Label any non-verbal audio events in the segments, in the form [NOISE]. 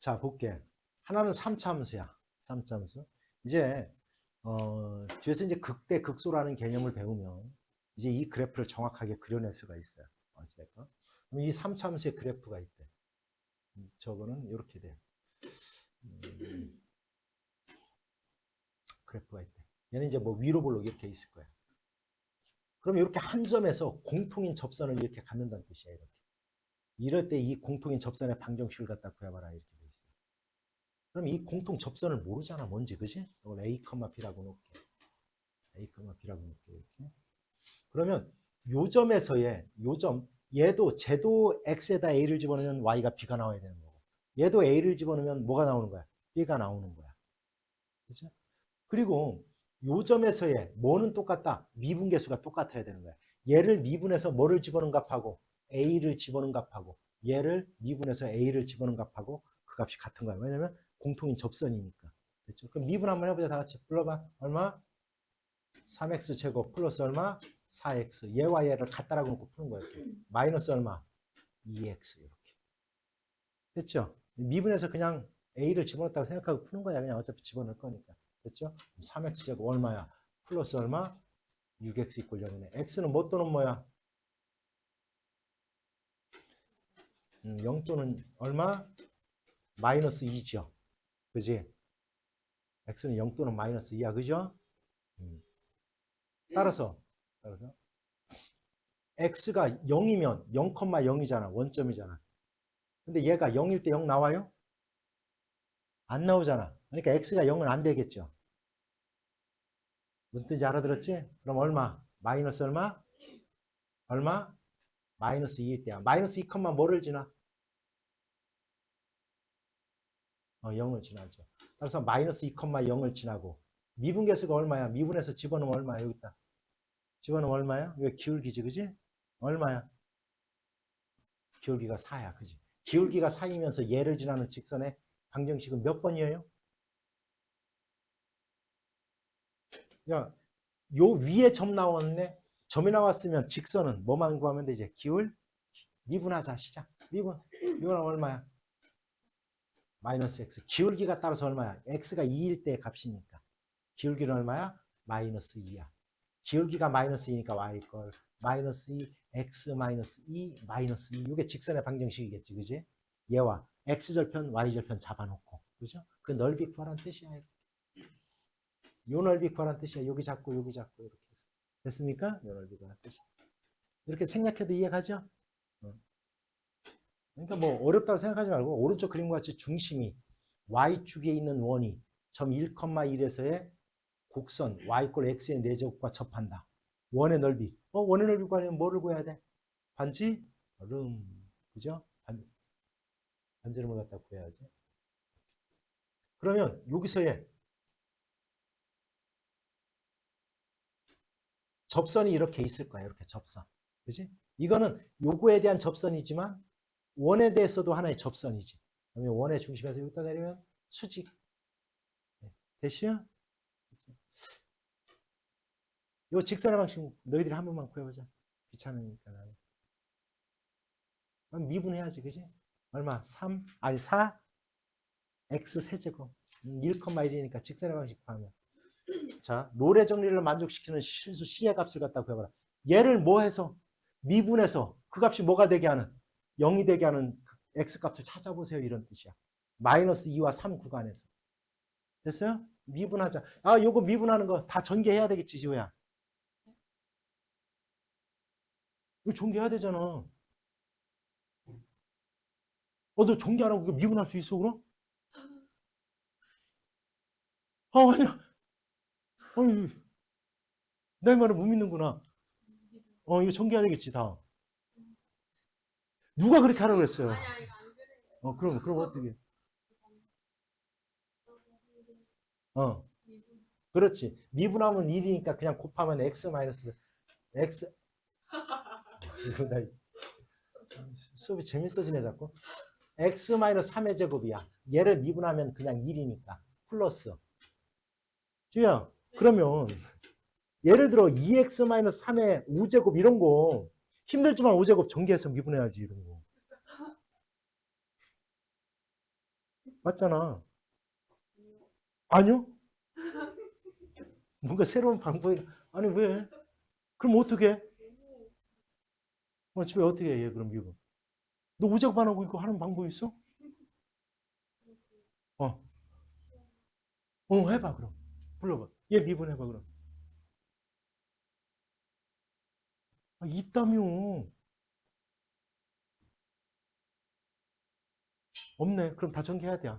자, 볼게. 하나는 3차 함수야. 3차 함수. 이제, 어, 뒤에서 이제 극대 극소라는 개념을 배우면 이제 이 그래프를 정확하게 그려낼 수가 있어요. 어찌됐건. 그럼 이 3차 함수의 그래프가 있대. 음, 저거는 이렇게 돼요. 음, 그래프가 있대. 얘는 이제 뭐 위로 볼록 이렇게 있을 거야. 그럼 이렇게 한 점에서 공통인 접선을 이렇게 갖는다는 뜻이야, 이렇게. 이럴 때 이 공통인 접선의 방정식을 갖다 구해봐라, 이렇게 돼. 그럼 이 공통 접선을 모르잖아, 뭔지, 그지? 이걸 A, B라고 놓을게. A, B라고 놓을게, 이렇게. 그러면 요 점에서의, 요 점, 얘도, 쟤도 X에다 A를 집어넣으면 Y가 B가 나와야 되는 거고. 얘도 A를 집어넣으면 뭐가 나오는 거야? B가 나오는 거야. 그죠? 그리고 요 점에서의 뭐는 똑같다. 미분계수가 똑같아야 되는 거야. 얘를 미분해서 뭐를 집어넣은 값하고 A를 집어넣은 값하고 얘를 미분해서 A를 집어넣은 값하고 그 값이 같은 거야. 왜냐면 공통인 접선이니까. 됐죠? 그럼 미분 한번 해보자. 다 같이 불러봐. 얼마? 3x 제곱 플러스 얼마? 4x. 얘와 얘를 갖다라고 놓고 푸는 거야. 이렇게. 마이너스 얼마? 2x 이렇게. 됐죠? 미분해서 그냥 A를 집어넣었다고 생각하고 푸는 거야. 그냥 어차피 집어넣을 거니까. 됐죠? 3x 제곱 얼마야? 플러스 얼마? 6x 이꼴 0이네. x는 뭐 또는 뭐야? 음, 0 또는 얼마? 마이너스 2죠. 그지? x는 0 또는 마이너스 2야. 그죠? 음. 따라서, 따라서, x가 0이면 0,0이잖아. 원점이잖아. 근데 얘가 0일 때 0 나와요? 안 나오잖아. 그러니까 x가 0은 안 되겠죠. 무슨 뜻인지 알아들었지? 그럼 얼마? 마이너스 얼마? 얼마? 마이너스 2일 때야. 마이너스 2, 뭐를 지나? 어, 0을 지나죠. 따라서 마이너스 2, 0을 지나고 미분계수가 얼마야? 미분해서 집어넣으면 얼마야? 여기 있다. 집어넣으면 얼마야? 이거 기울기지, 그지? 얼마야? 기울기가 4야, 그지? 기울기가 4이면서 얘를 지나는 직선의 방정식은 몇 번이에요? 야, 요 위에 점 나왔네. 점이 나왔으면 직선은 뭐만 구하면 되지? 기울 미분하자 시작. 미분. 미분하면 얼마야? 마이너스 x. 기울기가 따라서 얼마야? x가 2일 때의 값이니까. 기울기는 얼마야? 마이너스 2야. 기울기가 마이너스 2니까 y 걸 마이너스 2 x 마이너스 2 마이너스 2 이게 직선의 방정식이겠지, 그지? 얘와 x 절편, y 절편 잡아놓고, 그죠? 그 넓이 구하라는 뜻이야. 요 넓이 구하라는 뜻이야. 여기 잡고 여기 잡고 이렇게 해서 됐습니까? 요 넓이 구하라는 뜻이. 이렇게 생략해도 이해가죠? 어. 그러니까 뭐 어렵다고 생각하지 말고 오른쪽 그림과 같이 중심이 y축에 있는 원이 점 1,1에서의 곡선 y 꼴 x의 4제곱과 접한다. 원의 넓이. 어, 원의 넓이 구하려면 뭐를 구해야 돼? 반지? 름. 그죠? 반, 반지름을 갖다 구해야지. 그러면 여기서의 접선이 이렇게 있을 거야. 이렇게 접선. 그지? 이거는 요거에 대한 접선이지만 원에 대해서도 하나의 접선이지. 그러면 원의 중심에서 여기다 내리면 수직. 네. 됐어요? 요 직선의 방식 너희들이 한 번만 구해보자. 귀찮으니까 나는. 그럼 미분해야지, 그지? 얼마? 3, 아니 4, x 세제곱. 1,1이니까 직선의 방식 구하면. 자, 노래 정리를 만족시키는 실수 C의 값을 갖다 구해봐라. 얘를 뭐 해서? 미분해서 그 값이 뭐가 되게 하는? 0이 되게 하는 그 X 값을 찾아보세요. 이런 뜻이야. 마이너스 2와 3 구간에서. 됐어요? 미분하자. 아, 요거 미분하는 거 다 전개해야 되겠지, 지호야. 이거 전개해야 되잖아. 어, 너 전개 안 하고 이거 미분할 수 있어, 그럼? 아, 아니야. 어이, 내 말을 못 믿는구나. 어, 이거 전개해야 되겠지, 다. 누가 그렇게 하라고 그랬어요? 어, 그럼, 그럼 어떻게? 어. 그렇지. 미분하면 1이니까 그냥 곱하면 x 마이너스, x. 이거 [LAUGHS] 나, 수업이 재밌어지네, 자꾸. x 마이너스 3의 제곱이야. 얘를 미분하면 그냥 1이니까. 플러스. 주야, 그러면, 예를 들어 2x 마이너스 3의 5제곱 이런 거, 힘들지만 5제곱 전개해서 미분해야지, 이런 거. 맞잖아. 아니요? 뭔가 새로운 방법이 아니 왜? 그럼 어떻게 해? 어, 집에 어떻게 해? 얘 그럼 이거. 너 우작반하고 이거 하는 방법 있어? 어. 어, 해봐 그럼. 불러봐. 얘 미분해봐 그럼. 아, 있다며. 없네. 그럼 다 전개해야 돼.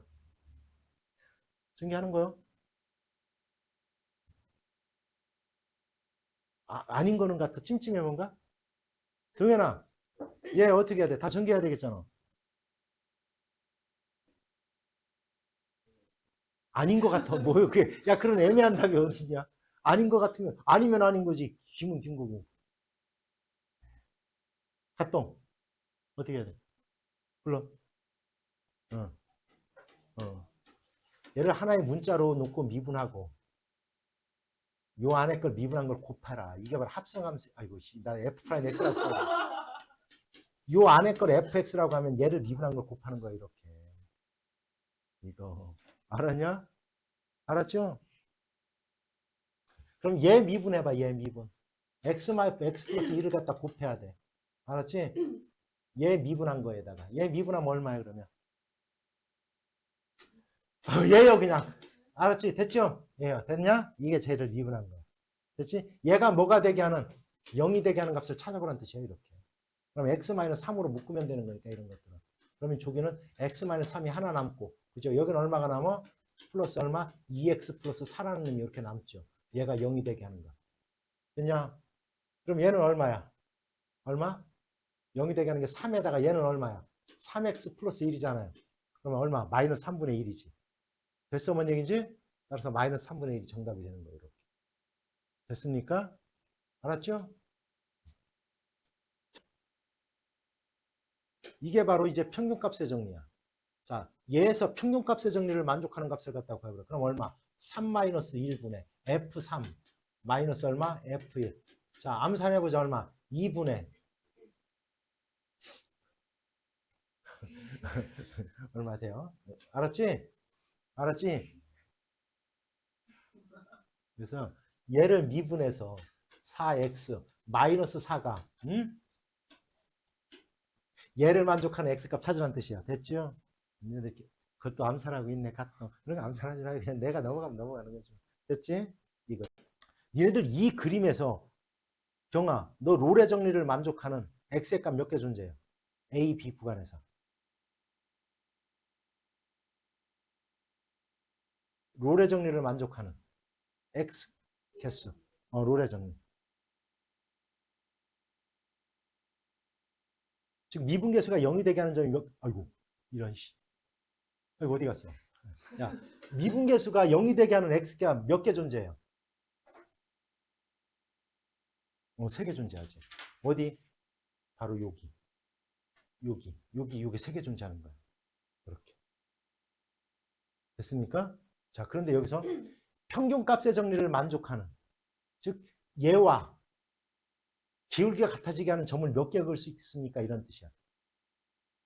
전개하는 거요? 아, 아닌 거는 같아. 찜찜해 뭔가? 동현아, 얘 어떻게 해야 돼? 다 전개해야 되겠잖아. 아닌 것 같아. 뭐요? 그게, 야, 그런 애매한 답이 어디냐? 아닌 것 같으면, 아니면 아닌 거지. 김은 김 거고. 갔동. 어떻게 해야 돼? 불러. 어. 어. 얘를 하나의 문자로 놓고 미분하고, 요 안에 걸 미분한 걸 곱해라. 이게 바로 합성함수. 아이고, 씨, 나 F 프라임 X라고 써. 요 안에 걸 fx라고 하면 얘를 미분한 걸 곱하는 거야, 이렇게. 이거. 알았냐? 알았죠? 그럼 얘 미분해봐, 얘 미분. x 마 x 플러스 1을 갖다 곱해야 돼. 알았지? 얘 미분한 거에다가. 얘 미분하면 얼마야, 그러면? 어, [LAUGHS] 얘요, 그냥. 알았지? 됐죠? 얘요. 됐냐? 이게 쟤를 미분한 거야. 됐지? 얘가 뭐가 되게 하는, 0이 되게 하는 값을 찾아보라는 뜻이에요, 이렇게. 그럼 x-3으로 묶으면 되는 거니까, 이런 것들은. 그러면 저기는 x-3이 하나 남고, 그죠? 여기는 얼마가 남아? 플러스 얼마? 2x 플러스 4라는 놈이 이렇게 남죠. 얘가 0이 되게 하는 거. 됐냐? 그럼 얘는 얼마야? 얼마? 0이 되게 하는 게 3에다가 얘는 얼마야? 3x 플러스 1이잖아요. 그러면 얼마? 마이너스 3분의 1이지. 됐어, 뭔 얘기지? 따라서 마이너스 3분의 1이 정답이 되는 거예요, 이렇게. 됐습니까? 알았죠? 이게 바로 이제 평균값의 정리야. 자, 얘에서 평균값의 정리를 만족하는 값을 갖다가 구해보라. 그럼 얼마? 3-1분의 F3 마이너스 얼마? F1. 자, 암산해보자 얼마? 2분의 [LAUGHS] 얼마 돼요? 알았지? 알았지? 그래서 얘를 미분해서 4x 마이너스 4가 응? 얘를 만족하는 x값 찾으라는 뜻이야. 됐죠? 그것도 암산하고 있네. 갔다. 그런 거 암산하지 말고 그냥 내가 넘어가면 넘어가는 거죠. 됐지? 이거. 얘네들 이 그림에서 경아, 너 롤의 정리를 만족하는 x의 값 몇 개 존재해요? a, b 구간에서. 롤의 정리를 만족하는 x 개수. 어, 롤의 정리. 지금 미분계수가 0이 되게 하는 점이 몇, 아이고, 이런 씨. 아이고, 어디 갔어? 야, 미분계수가 0이 되게 하는 x가 몇 개 존재해요? 어, 세 개 존재하지. 어디? 바로 여기. 여기, 여기, 여기 세 개 존재하는 거야. 이렇게. 됐습니까? 자, 그런데 여기서 평균값의 정리를 만족하는, 즉, 얘와 기울기가 같아지게 하는 점을 몇 개 그을 수 있습니까? 이런 뜻이야.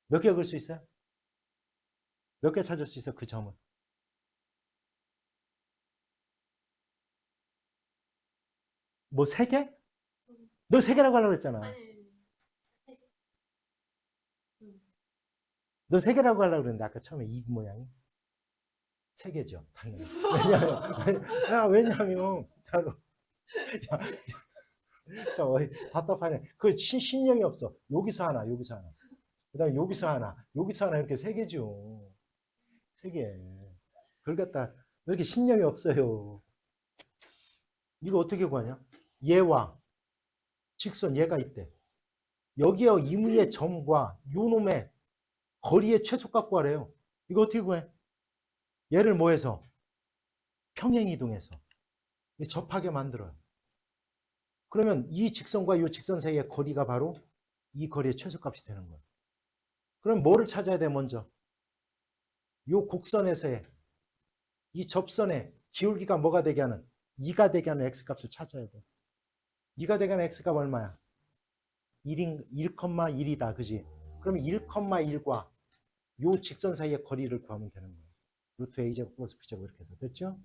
몇 개 그을 수 있어요? 몇 개 찾을 수 있어? 그 점을. 뭐세 개? 너 세 개라고 하려고 했잖아. 아니, 너세 개라고 하려고 그랬는데 아까 처음에 이 모양이 세 개죠. 당연히. 왜냐면 야, 왜냐면 바로 야, 답답하네. 그 신, 신념이 없어. 여기서 하나, 여기서 하나. 그 다음에 여기서 하나, 여기서 하나 이렇게 세 개죠. 세 개. 그걸 갖다 왜 이렇게 신념이 없어요. 이거 어떻게 구하냐? 얘와 직선 얘가 있대. 여기에 이무의 점과 요놈의 거리의 최소값 구하래요. 이거 어떻게 구해? 얘를 뭐 해서? 평행 이동해서. 접하게 만들어요. 그러면 이 직선과 이 직선 사이의 거리가 바로 이 거리의 최소값이 되는 거예요. 그럼 뭐를 찾아야 돼 먼저? 이 곡선에서의 이 접선의 기울기가 뭐가 되게 하는 2가 되게 하는 x값을 찾아야 돼. 2가 되게 하는 x값 얼마야? 1인 1,1이다. 그지? 그럼 1,1과 이 직선 사이의 거리를 구하면 되는 거예요. 루트 A 제곱 플러스 B 제곱 이렇게 해서 됐죠?